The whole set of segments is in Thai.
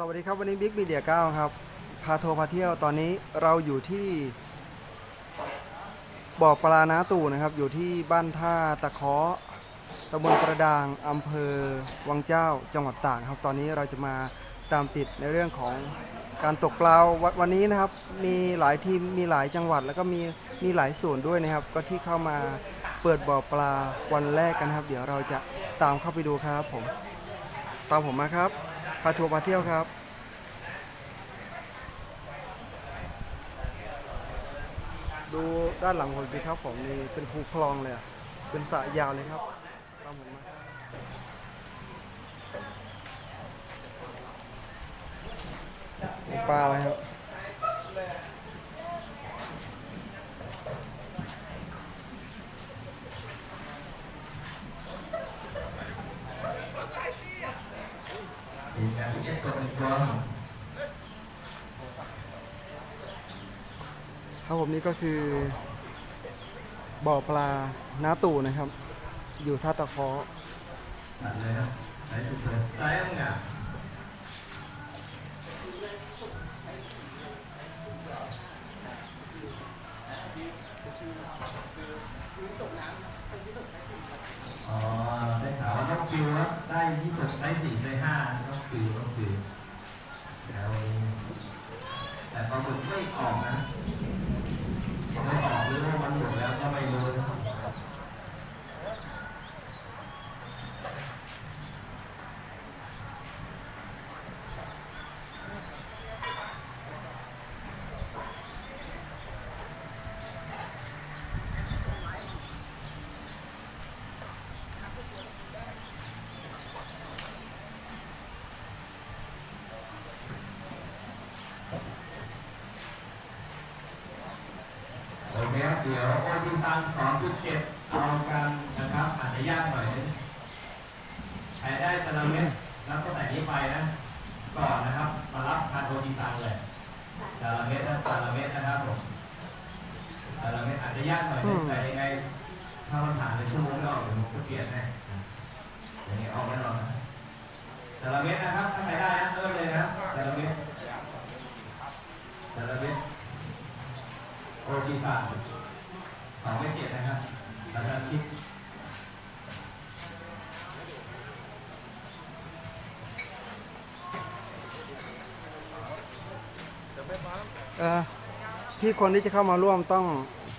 สวัสดีครับ วันนี้บิ๊กมีเดียเก้าครับ พาโทรพาเที่ยวตอนนี้เราอยู่ที่ บ่อปลาน้าตู่นะครับ อยู่ที่บ้านท่าตะเคาะตำบลกระดางอำเภอวังเจ้าจังหวัดตากครับ ตอนนี้เราจะมาตามติดในเรื่องของการตกปลาวันวันนี้นะครับ มีหลายทีมมีหลายจังหวัด แล้วก็มีมีหลายส่วนด้วยนะครับ ก็ที่เข้ามาเปิดบ่อปลาวันแรกกันครับ เดี๋ยวเราจะตามเข้าไปดูครับผมตามผมมาครับ พาทัวร์มาเที่ยวครับดูด้านหลังผมสิครับผมนี่เป็นภูคลองเลยเป็นสระยาวเลยครับตามผมมามีปลาอะไรครับ ครับผมนี่ก็คือบ่อปลาน้าตู่นะครับ อยู่ท่าตะเคาะ อ๋อได้ข่าวว่าน้องฟิวครับได้ที่สุดไซส์สี่ไซส์ห้าน้องฟิวน้องฟิวแล้วแต่ปรากฏไม่ออกนะไม่ออกหรือว่ามันหมดแล้วก็ไม่รู้นะครับ โอเคครับเดี๋ยว โอทีซังสองจุดเจ็ดเอากันนะครับอาจจะยากหน่อยนึงใครได้ตะละเม็ดแล้วก็แต่นี้ไปนะ ก่อนนะครับ มารับพันโอทีซังเลยตะละเม็ดนะตะละเม็ดนะครับผมตะละเม็ดอาจจะยากหน่อยนึงแต่ยังไงถ้ามันผ่านในชั่วโมงไม่ออกเดี๋ยวผมจะเปลี่ยนให้อย่างนี้ออกแน่นอนนะแต่ละเม็ดนะครับถ้าใครได้นะเริ่มเลยนะครับแต่ละเม็ดแต่ละเม็ดโอทีสามสองไม่เจ็ดนะครับอาจารย์ชิดเอ่อที่คนที่จะเข้ามาร่วมต้อง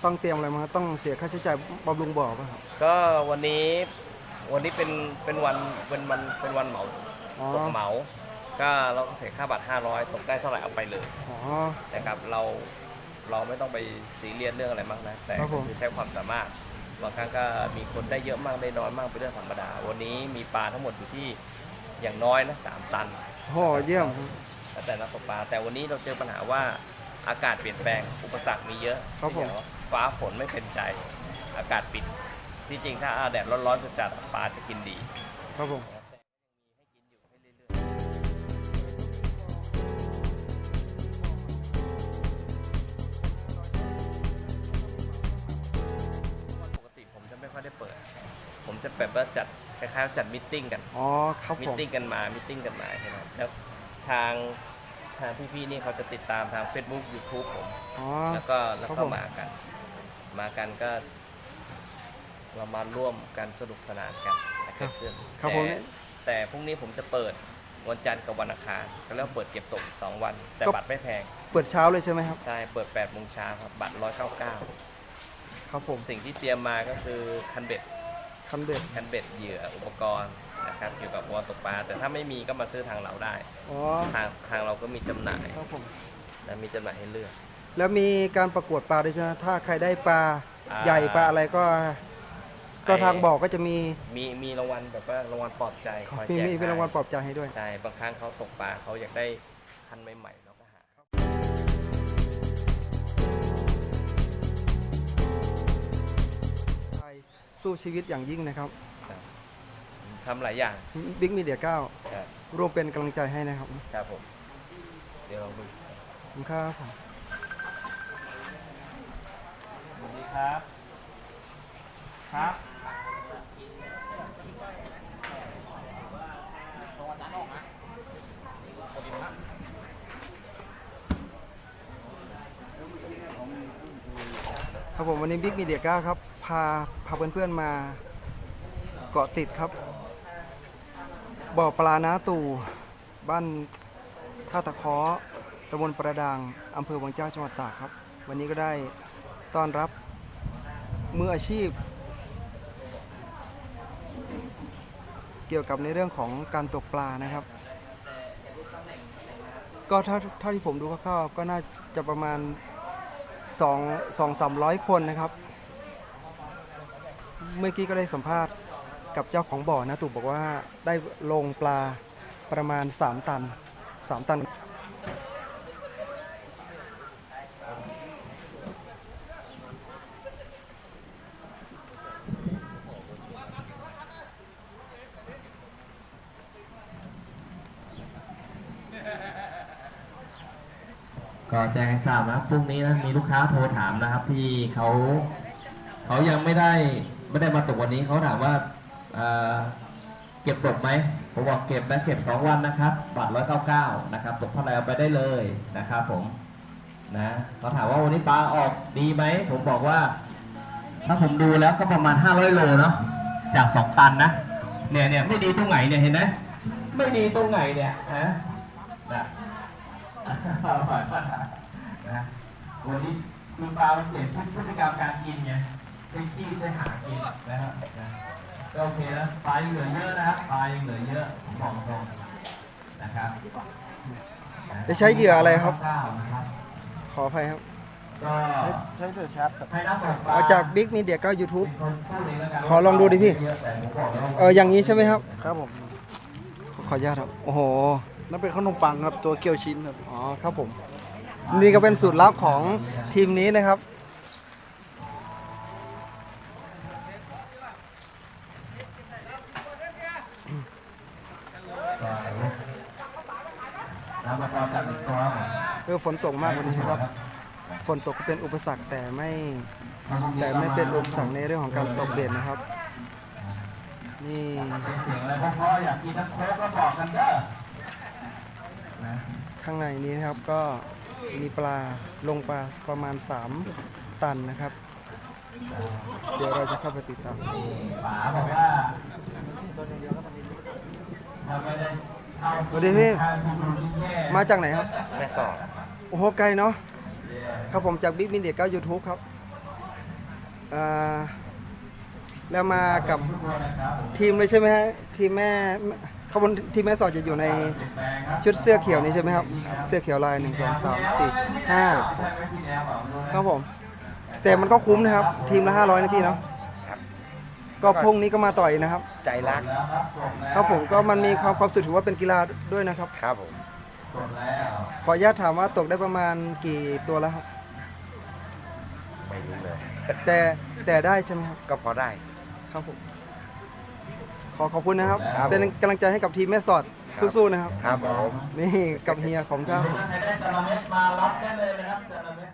ต้องเตรียมอะไรมาต้องเสียค่าใช้จ่ายบำรุงบ่อป่ะครับก็วันนี้วันนี้เป็นเป็นวันเป็นวันเป็นวันเหมาอ๋อตกเหมา ก็เราก็เสียค่าบัตร500ตกได้เท่าไหร่เอาไปเลยอ๋อนะครับเรา เราไม่ต้องไปซีเรียสเรื่องอะไรมากนะแต่ครับผม คือใช้ความสามารถบางครั้งก็มีคนได้เยอะมากได้น้อยมากเป็นเรื่องธรรมดา วันนี้มีปลาทั้งหมดอยู่ที่อย่างน้อยนะสามตัน โอ้เยี่ยมแล้วแต่นักตกปลาแต่วันนี้เราเจอปัญหาว่าอากาศเปลี่ยนแปลงอุปสรรคมีเยอะครับผม เดี๋ยวฟ้าฝนไม่เป็นใจ อากาศปิดที่จริงถ้าแดดร้อนๆจัดๆปลาจะกินดี ครับผม จะแบบว่าจัดคล้ายๆจัดมิทติ้งกันอ๋อครับมิผทมติ้งกันมามิทติ้งกันมาใช่ไหมแล้วทางทางพี่ๆนี่เขาจะติดตามทาง Facebook YouTube ผม อ๋อ แล้วก็แล้วครับก็ผม มากัน มากันก็ เรามาร่วมกันสนุกสนานกันนะครับเพื่อนครับผมแต่แต่พรุ่งนี้ผมจะเปิดวันจันทร์กับวันอังคารก็แล้วาเปิดเก็บตกสองวัน แต่บัตรไม่แพง เปิดเช้าเลยใช่ไหมครับ ใช่ เปิด8โมงเช้าครับ บัตร 199 ครับผม สิ่งที่เตรียมมาก็คือคันเบ็ด คันเบ็ดคันเบ็ดเหยื่ออุปกรณ์นะครับเกี่ยวกับวัวตกปลา แต่ถ้าไม่มีก็มาซื้อทางเราได้ อ๋อทางทางเราก็มีจำหน่ายครับผมและมีจำหน่ายให้เลือก แล้วมีการประกวดปลาด้วยใช่ไหมถ้าใครได้ปลาอ่า ใหญ่ปลาอะไรก็ก็ไอ้ทางบอกก็จะมีมีมีรางวัลแบบว่ารางวัลปลอบใจคอยมีแจกมีเป็นรางวัลปให้ลอบใจให้ด้วย ใช่บางครั้งเขาตกปลาเขาอยากได้คันใหม่ๆ สู้ชีวิตอย่างยิ่งนะครับทำหลายอย่างบิ๊กมีเดียเก้าร่วมเป็นกำลังใจให้นะครับครับผม เดี๋ยวลองดูคุณครับผม สวัสดีครับ ครับ ครับผมวันนี้บิ๊กมีเดียเก้าครับาพาเพื่อนๆมาเกาะติดครับ บ่อปลาน้าตู่บ้านท่าตะเคาะตำบลประดางอำเภอวังเจ้าจังหวัดตากครับ วันนี้ก็ได้ต้อนรับมืออาชีพ เกี่ยวกับในเรื่องของการตกปลานะครับ ก็เท่าเท่าที่ผมดูคร่าวๆก็น่าจะประมาณ2 2 300 คนนะครับ เมื่อกี้ก็ได้สัมภาษณ์กับเจ้าของบ่อนะตู่บอกว่าได้ลงปลาประมาณ 3 ตัน 3 ตัน ก็แจ้งให้ทราบนะพรุ่งนี้นะมีลูกค้าโทรถามนะครับที่เขาเขายังไม่ได้ ไม่ได้มาตกวันนี้เขาถามว่าเเก็บตกไหมผมบอกเก็บนะเก็บ 2 วันนะครับบัตร199นะครับตกเท่าไหร่เอาไปได้เลยนะครับผมนะเขาถามว่าวันนี้ปลาออกดีไหมผมบอกว่า ถ้าผมดูแล้วก็ประมาณ 500 โลเนาะจาก 2 ตันนะเนี่ยเนี่ยไม่ดีตรงไหนเนี่ยเห็นไหมไม่ดีตรงไหนเนี่ยฮะนะนะวันนี้คือปลามันเปลี่ยนพฤติกรรมการกินไง ใช้ขี้ใช้หากินนะครับนะก็โอเคแล้วปลายังเหลือเยอะนะครับปลายังเหลือเยอะผมบอกตรงนะครับจะใช้เหยื่ออะไรครับ ข้าวนะครับ ขออภัยครับ ก็ใช้ตัวชัดครับ ให้น้ำตกปลาเอาจากบิ๊กมีเดียก็ยูทูบเป็นคนพูดเองแล้วกันขอลองดูดิพี่ เยอะแต่ผมบอกแล้วเอออย่างนี้ใช่ไหมครับ ครับผมขอขออนุญาตครับ โอ้โห นั่นเป็นขนมปังครับ ตัวเกี๊ยวชิ้นครับ อ๋อครับผม นี่ก็เป็นสูตรลับของทีมนี้นะครับ ออฝนตกมากวันนี้ครับ ฝนตกก็เป็นอุปสรรคแต่ไม่แต่ไม่เป็นอุปสรรคในเรื่องของการตกเบ็ดนะครับ นี่เป็นเสียงอะไรเพราะๆอยากกินน้ำโค้กก็บอกกันเด้อนะข้างในนี้นะครับก็มีปลาลงปลาประมาณ 3 ตันนะครับ เดี๋ยวเราจะเข้าไปติดตามป๋าบอกว่าถ้าไมได้สวัสดีพี่มาจากไหนครับแม่สอด โอ้โหไกลเนาะครับผมจากบิ๊กมินเดียก้ายูทูบครับอ่าแล้วมากับทุกคนนะครับผมทีมเลยใช่ไหมฮะทีมแม่ขบวนทีมแม่สอดจะอยู่ในเปลี่ยนแปลงครับชุดเสื้อเขียวนี้ใช่ไหมครับ เสื้อเขียวลายหนึ่งสองสามสี่ห้าใช่ไหมพี่แนวบอกดูนะครับผม แต่มันก็คุ้มนะครับ ทีมละห้าร้อยนะพี่เนาะก็พรุ่งนี้ก็มาต่อยนะครับ ใจรักแล้วครับกดแล้วครับผมก็มันมีความความสุขถือว่าเป็นกีฬาด้วยนะครับ ครับผม กดแล้วขออนุญาตถามว่าตกได้ประมาณกี่ตัวแล้วครับ ไม่รู้เลย แต่แต่ได้ใช่ไหมครับ ก็พอได้ ครับผมขอขอบคุณนะครับ ครับ เป็นกำลังใจให้กับทีมแม่สอดสู้ๆนะครับ ครับผม นี่กับเฮียของครับถ้าใครได้จระเม็ดมารับได้เลยนะครับจระเม็ด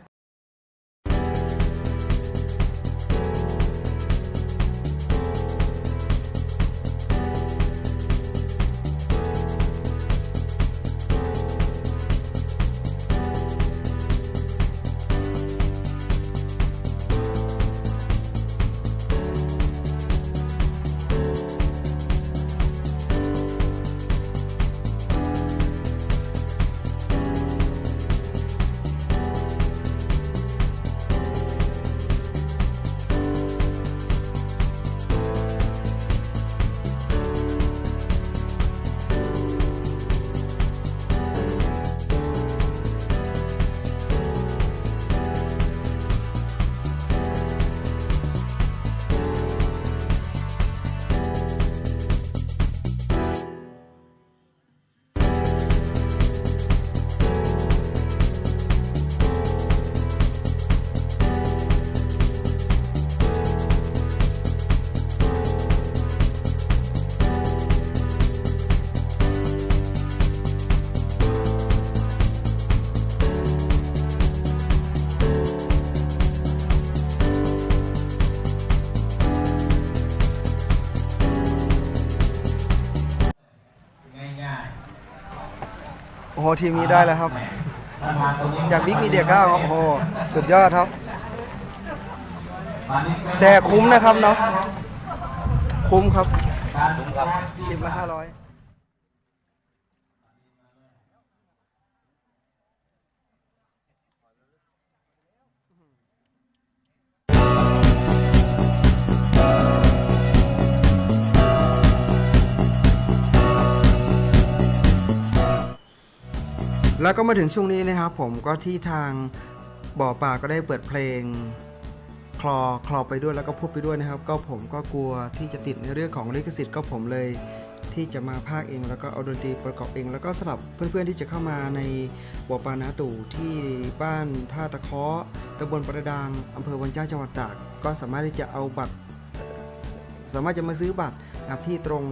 หทีมนี้ได้แล้วครับๆถ้ามาตรงนี้จากบิ๊กมีเดียก้าครับโอ้โหสุดยอดครับตอนนี้เกินแต่คุ้มนะครับเนาะคุ้มครับการคุ้มครับทีมละห้าร้อย แล้วก็มาถึงช่วงนี้นะครับผมก็ที่ทางบ่อป่าก็ได้เปิดเพลงคลอคลอไปด้วยแล้วก็พูดไปด้วยนะครับ ก็ผมก็กลัวที่จะติดในเรื่องของลิขสิทธิ์ก็ผมเลยที่จะมาภาคเอง แล้วก็เอาดนตรีประกอบเอง แล้วก็สำหรับเพื่อนๆที่จะเข้ามาในบ่อปลานาตู่ที่บ้านท่าตะเคาะตำบลประดางอำเภอวังเจ้าจังหวัดตากก็สามารถที่จะเอาบัตร สามารถจะมาซื้อบัตรนะครับที่ตรง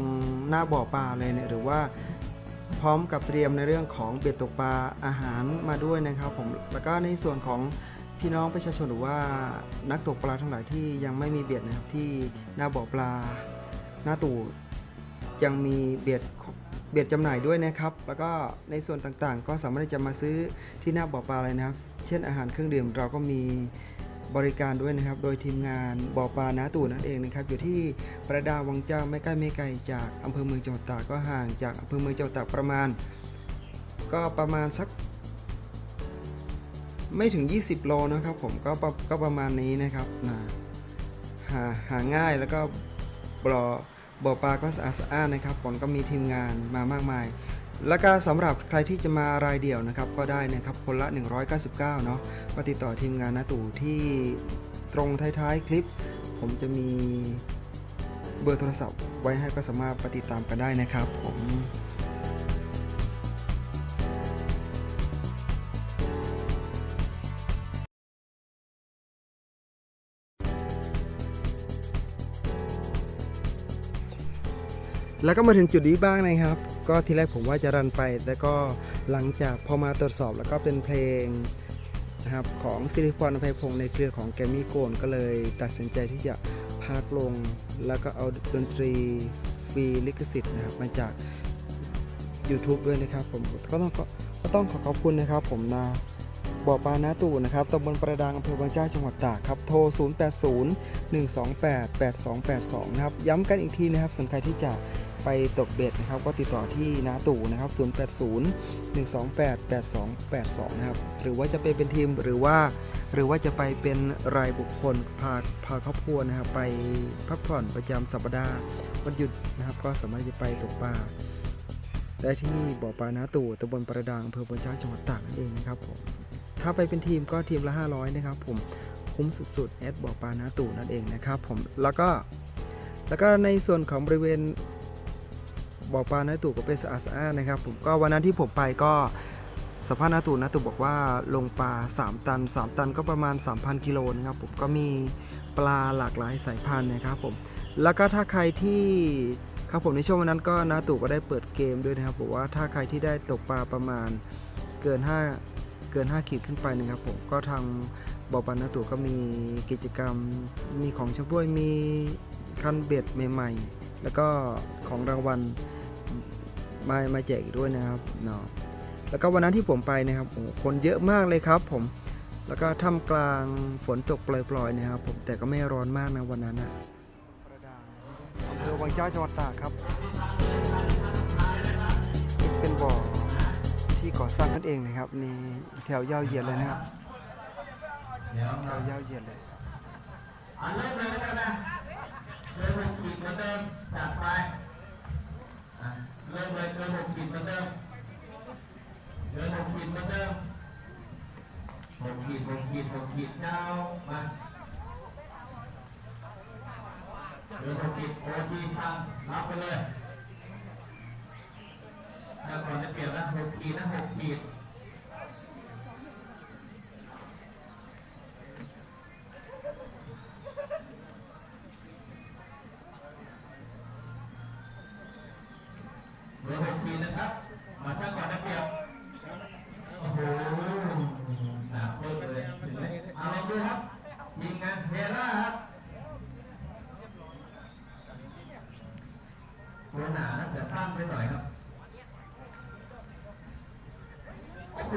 หน้าบ่อปลาเลยเนี่ยหรือว่า ร้อมกับเตรียมในเรื่องของเบ็ดตกปลาอาหารมาด้วยนะครับผมแล้วก็ในส่วนของพี่น้องประชาชนหรือว่านักตกปลาทั้งหลายที่ยังไม่มีเบ็ดนะครับที่หน้าบ่อปลาหน้าตู่ยังมีเบ็ดเบ็ดจำหน่ายด้วยนะครับ แล้วก็ในส่วนต่างๆ ก็สามารถที่จะมาซื้อที่หน้าบ่อปลาเลยนะครับ เช่นอาหารเครื่องดื่มเราก็มี บริการด้วยนะครับ โดยทีมงานบ่อปลานาตู่นั่นเองนะครับอยู่ที่ประดาวังเจ้าไม่ใกล้ไม่ไกลจากอำเภอเมืองจังหวัดตากก็ห่างจากอำเภอเมืองจังหวัดตากประมาณ ก็ประมาณสัก ไม่ถึง 20 โลนะครับผมก็ก็ประมาณนี้นะครับนะหาหาง่ายแล้วก็บ่อบ่อปลาก็สะอาดสะอานนะครับผมก็มีทีมงานมามากมาย แล้วก็สำหรับใครที่จะมารายเดี่ยวนะครับก็ได้นะครับคนละ 199 เนาะก็ติดต่อทีมงานนาตู่ที่ตรงท้ายๆคลิป ผมจะมีเบอร์โทรศัพท์ไว้ให้ก็สามารถปฏิดตามกันได้นะครับผมแล้วก็มาถึงจุดนี้บ้างนะครับ ก็ทีแรกผมว่าจะรันไป แต่ก็หลังจากพอมาตรวจสอบแล้วก็เป็นเพลงนะครับของสิริพรอภัยพงศ์ในเครือของแกมมี่โกนก็เลยตัดสินใจที่จะพากลง แล้วก็เอาดนตรีฟรีลิขสิทธิ์นะครับมาจาก YouTube ด้วยนะครับผมก็ต้องก็ต้องขอขอบคุณนะครับผมนะบ่อปลานาตู่นะครับตำบลประดางอำเภอบางเจ้าจังหวัดตากครับ โทร 080 128 8282 นะครับ ย้ำกันอีกทีนะครับสำหรับใครที่จะ ไปตกเบ็ดนะครับ ก็ติดต่อที่นาตู่นะครับ 080 128 8282 นะครับ หรือว่าจะไปเป็นทีมหรือว่าหรือว่าจะไปเป็นรายบุคคลพาพาครอบครัวนะครับไปพักผ่อนประจำสัปดาห์วันหยุดนะครับ ก็สามารถจะไปตกปลาได้ที่บ่อปลานาตู่ตำบลประดางอำเภอบนเจ้าจังหวัดตากนั่นเองนะครับผมถ้าไปเป็นทีมก็ทีมละ 500 นะครับผมคุ้มสุดๆแอดบ่อปลานาตู่นั่นเองนะครับผมแล้วก็แล้วก็ในส่วนของบริเวณ บ่อปลานาตู่ก็เป็นสะอาดสะอานนะครับผมก็วันนั้นที่ผมไปก็สภาพนาตู่นาตู่บอกว่าลงปลา 3 ตัน 3 ตันก็ประมาณ 3,000กิโลนะครับผมก็มีปลาหลากหลายสายพันธุ์นะครับผมแล้วก็ถ้าใครที่ครับผมในช่วงวันนั้นก็นาตู่ก็ได้เปิดเกมด้วยนะครับบอกว่าถ้าใครที่ได้ตกปลาประมาณเกิน 5 เกิน 5 ขีดขึ้นไปนะครับผมก็ทางบ่อปลานาตู่ก็มีกิจกรรมมีของชำร่วยมีคันเบ็ดใหม่ ๆ แล้วก็ของรางวัล มามาแจกอีกด้วยนะครับเนาะแล้วก็วันนั้นที่ผมไปนะครับโอ้โหคนเยอะมากเลยครับ ผมแล้วก็ท่ามกลางฝนตกปล่อยๆนะครับ ผมแต่ก็ไม่ร้อนมากนะวันนั้นนะประดางอำเภอวังเจ้าจังหวัดตากครับเป็นบ่อที่ก่อสร้างนั่นเองนะครับนี่แถวยาวเหยียดเลยนะครับเดี๋ยวแถวยาวเหยียดเลยอะเริ่มเลยแล้วกันนะเริ่มหกขีดเหมือนเดิมจัดไปอะ เริ่มเลยเริ่มหกขีดเหมือนเดิมเริ่มหกขีดเหมือนเดิมหกขีดหกขีดหกขีดเจ้ามาเริ่มหกขีดโอทีซังรับไปเลยช่างก่อนจะเปลี่ยนนะหกขีดนะหกขีด เบอร์หกทีนะครับ มาช่างก่อนนะเปียบโอ้โหหนักเพิ่มเลยถึงไหมเอาลองดูครับทีมงานเฮล่าครับตัวหนานะแต่ตั้งไปหน่อยครับ โอ้โห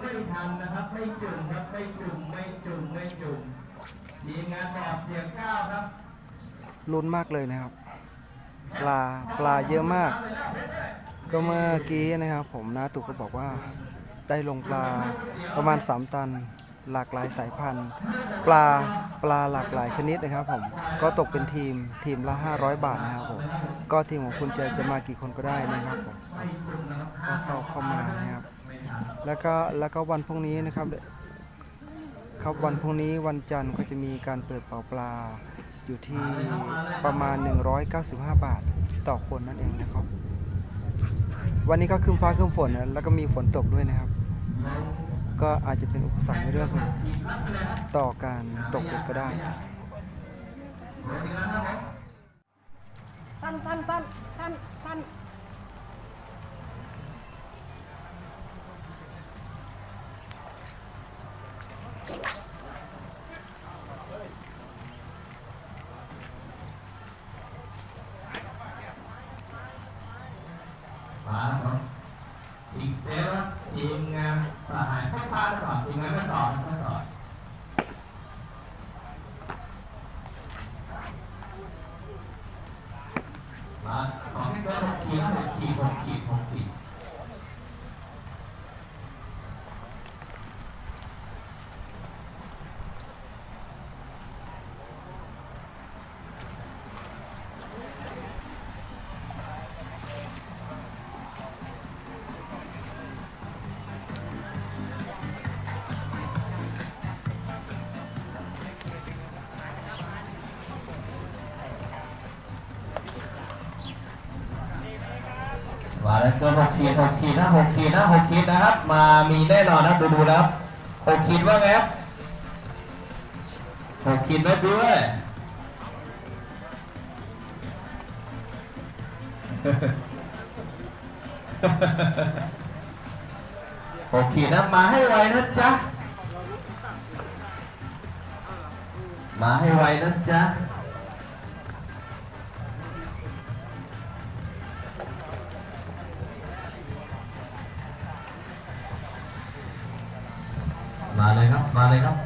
ไม่ ทีมงานบอดเสียงเก้าครับลุ้นมากเลยนะครับ ปลาปลาเยอะมาก ก็เมื่อกี้นะครับผมนาตุกก็บอกว่าได้ลงปลาประมาณ 3 ตันหลากหลายสายพันธุ์ ปลาปลาหลากหลายชนิดนะครับผมก็ตกเป็นทีมทีมละ 500 บาทนะครับผมก็ทีมของคุณจะจะมากี่คนก็ได้นะครับผมก็เข้าเข้ามานะครับแล้วก็แล้วก็วันพรุ่งนี้นะครับ ครับวันพรุ่งนี้วันจันทร์ก็จะมีการเปิดเป่าปลาอยู่ที่ประมาณ 195 บาทต่อคนนั่นเองนะครับ วันนี้ก็ครึ้มฟ้าครึ้มฝนนะแล้วก็มีฝนตกด้วยนะครับ ก็อาจจะเป็นอุปสรรคในเรื่องต่อการตกเบ็ดก็ได้สั้นสั้นสั้นสั้นสั้น กินหกขีดหกขีดนะหกขีดนะหกขีดนะครับ มามีแน่นอนนะดูดูๆนะครับหกขีดว่าไงครับหกขีดไหมดูเว้ยหกขีดนะมาให้ไวนะจ๊ะมาให้ไวนะจ๊ะ มาเลยครับ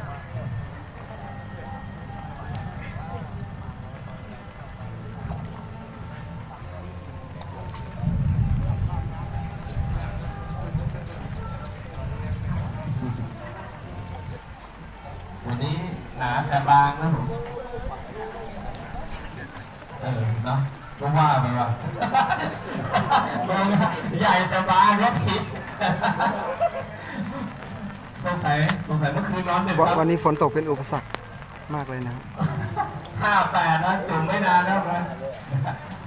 วันนี้หนาแต่บางนะผมเออเนาะก็ว่าไปว่า ใหญ่แต่บางแล้วผิด สงสัยสงสัยเมื่อคืนนอนดึกวันครับวันนี้ฝนตกเป็นอุปสรรคมากเลยนะครับ ห้าแปดนะจุ่มไม่นานแล้วนะ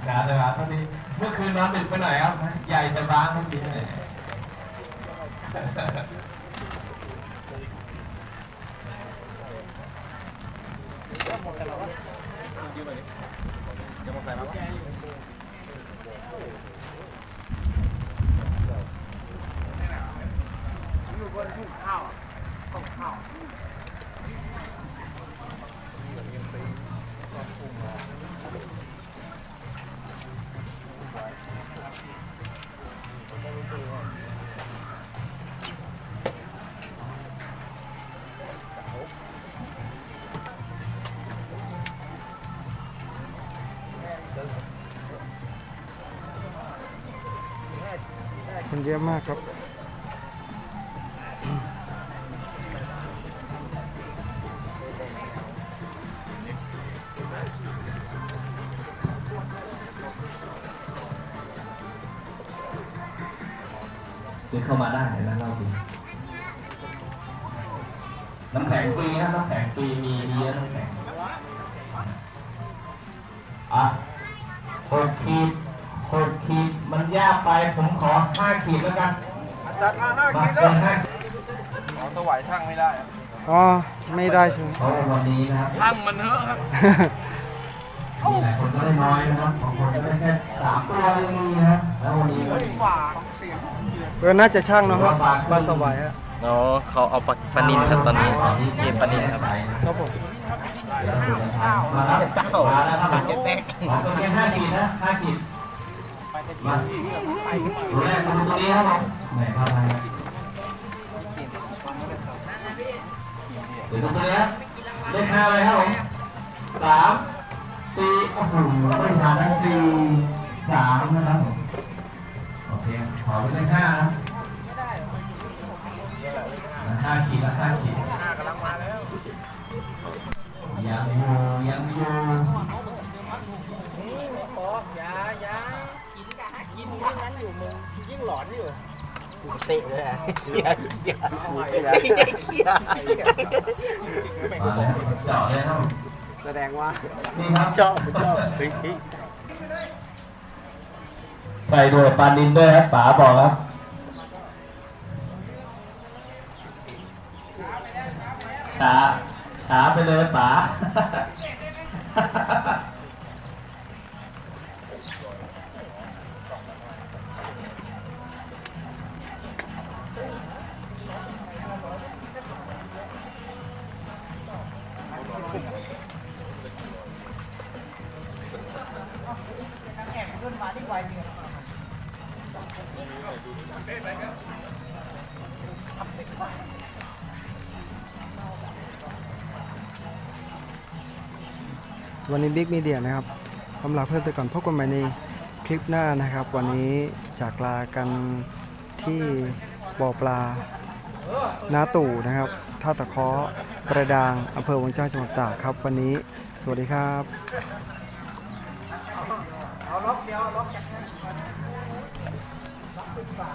หนาแต่บางเท่านี้เมื่อคืนนอนดึกไปหน่อยครับ ใหญ่แต่บางเมื่อกี้เนี่ย คนเยอะมากครับ น้ำแข็งฟรีนะน้ำแข็งฟรีมีมีเยอะน้ำแข็งอะหกขีดหกขีดมันยากไปผมขอห้าขีดแล้วกันจัดมาห้ามาขีดแล้เกิวนห้าเอาถวายช่างไม่ได้อ๋อไม่ได้ใช่ไหมเพราะว่าวันนี้นะครับช่างมันเถอะครับมีหลายคนก็ได้น้อยนะครับบางคนก็ได้แค่สามตัวยังมีนะแล้ววันนี้ก็มีฝ่าเสียงเออน่าจะช่างเนาะครับปลาสวายฮะ เนาะเขาเอาปลาปลานินครับตอนนี้เย็นปลานินครับครับผมมาแล้วมาแล้วครับผมขอตัวแค่ห้าขีดนะห้าขีดมาตัวแรกมาดูตัวนี้ครับผมไหนพาไปเดี๋ยวดูตัวนี้เลขห้าเลยครับผมสามสี่โอ้โหไม่ทันนะสี่สามนะครับผมโอเคขอเป็นเลขห้านะ ห้าขีดละห้าขีดห้ากำลังมาแล้วยังอยู่ยังอยู่เตะเลยอะเขี่ยเขี่ยมาเลยครับเจาะเลยครับผมแสดงว่านี่ครับชอบชอบเฮ้ยเฮ้ยใส่ด้วยปลานินด้วยครับป๋าบอกครับ ลิกมีเดียนะครับคำลาเพื่อนไปก่อนพบกันใหม่ในคลิปหน้านะครับ วันนี้จากลากันที่บ่อปลานาตู่นะครับท่าตะเคาะประดางอำเภอวังเจ้าจังหวัดตากครับ วันนี้สวัสดีครับเอาล็อกเดียวล็อกจากนั้นล็อกปิดฝา